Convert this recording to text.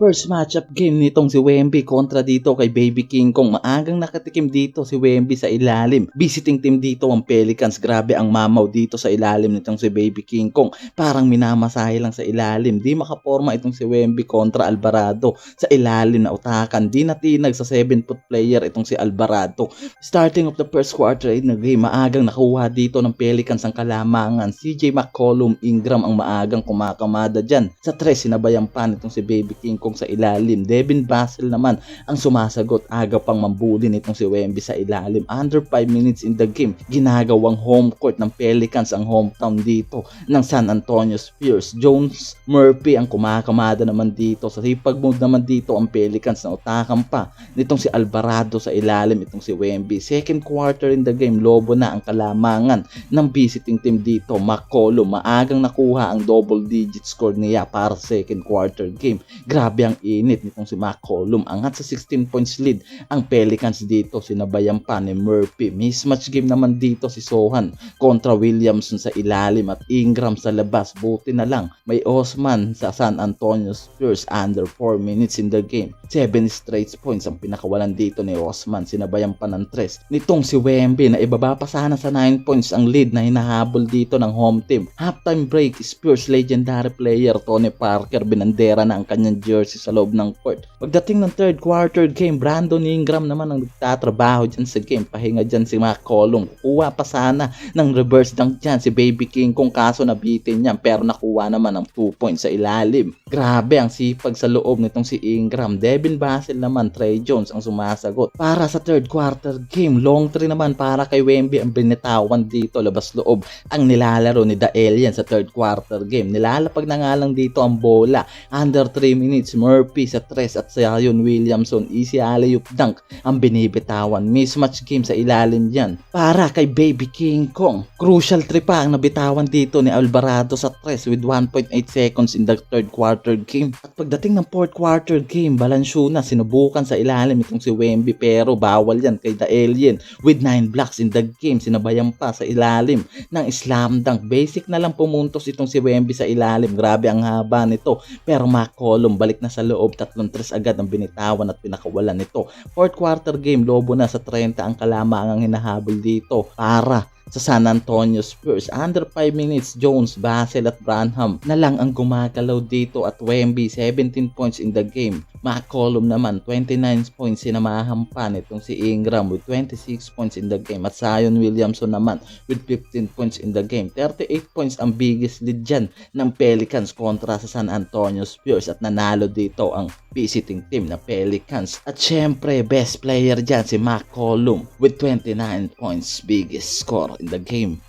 First matchup game nitong si Wemby kontra dito kay Baby King Kong. Maagang nakatikim dito si Wemby sa ilalim. Visiting team dito ang Pelicans. Grabe ang mamaw dito sa ilalim nitong si Baby King Kong. Parang minamasahe lang sa ilalim. Di makaporma itong si Wemby kontra Alvarado. Sa ilalim na utakan. Di natinag sa 7-foot player itong si Alvarado. Starting of the first quarter in the game, maagang nakuha dito ng Pelicans ang kalamangan. CJ McCollum, Ingram ang maagang kumakamada dyan. Sa tres, sinabayan pa nitong si Baby King Kong sa ilalim. Devin Vassell naman ang sumasagot. Aga pang mambuli nitong si Wemby sa ilalim. Under 5 minutes in the game, ginagawang home court ng Pelicans ang hometown dito ng San Antonio Spurs. Jones Murphy ang kumakamada naman dito. Sa sipag move naman dito ang Pelicans na utakan pa nitong si Alvarado sa ilalim itong si Wemby. Second quarter in the game, lobo na ang kalamangan ng visiting team dito. McCollum, maagang nakuha ang double digit score niya para sa second quarter game. Grabe ang init nitong si McCollum. Angat sa 16 points lead ang Pelicans dito. Sinabayan pa ni Murphy. Mismatch game naman dito si Sohan kontra Williamson sa ilalim at Ingram sa labas. Buti na lang may Osman sa San Antonio Spurs under 4 minutes in the game. 7 straight points ang pinakawalan dito ni Osman. Sinabayan pa ng 3 nitong si Wemby na ibaba pa sana sa 9 points ang lead na hinahabol dito ng home team. Halftime break, Spurs legendary player Tony Parker binandera na ang kanyang jersey sa loob ng court. Pagdating ng third quarter game, Brandon Ingram naman ang nagtatrabaho dyan sa game. Pahinga dyan si McCollum. Kuha pa sana ng reverse dunk dyan si Baby King kung kaso nabitin niya pero nakuha naman ng 2 points sa ilalim. Grabe ang sipag sa loob nitong si Ingram. Devin Vassell naman, Trey Jones ang sumasagot. Para sa third quarter game, long three naman para kay Wemby ang binitawan dito labas loob ang nilalaro ni The Alien sa third quarter game. Nilalapag na nga lang dito ang bola. Under 3 minutes, Murphy sa 3 at Zion Williamson, easy alley-oop dunk ang binibitawan. Mismatch game sa ilalim yan. Para kay Baby King Kong. Crucial trip pa ang nabitawan dito ni Alvarado sa 3 with 1.8 seconds in the third quarter game. At pagdating ng fourth quarter game, Balansyuna sinubukan sa ilalim itong si Wemby pero bawal yan kay The Alien with 9 blocks in the game. Sinabayan pa sa ilalim ng slam dunk. Basic na lang pumuntos itong si Wemby sa ilalim. Grabe ang haba nito. Pero McCollum balik na sa loob. Tatlong tres agad ang binitawan at pinakawalan nito. Fourth quarter game, lobo na sa 30 ang kalamangang hinahabol dito para sa San Antonio Spurs. Under 5 minutes, Jones, Basel at Branham na lang ang gumagalaw dito at Wemby 17 points in the game. McCollum naman 29 points sinamahan pa nitong si Ingram with 26 points in the game at Zion Williamson naman with 15 points in the game. 38 points ang biggest lead dyan ng Pelicans kontra sa San Antonio Spurs at nanalo dito ang visiting team na Pelicans. At syempre, best player dyan si McCollum with 29 points biggest score in the game.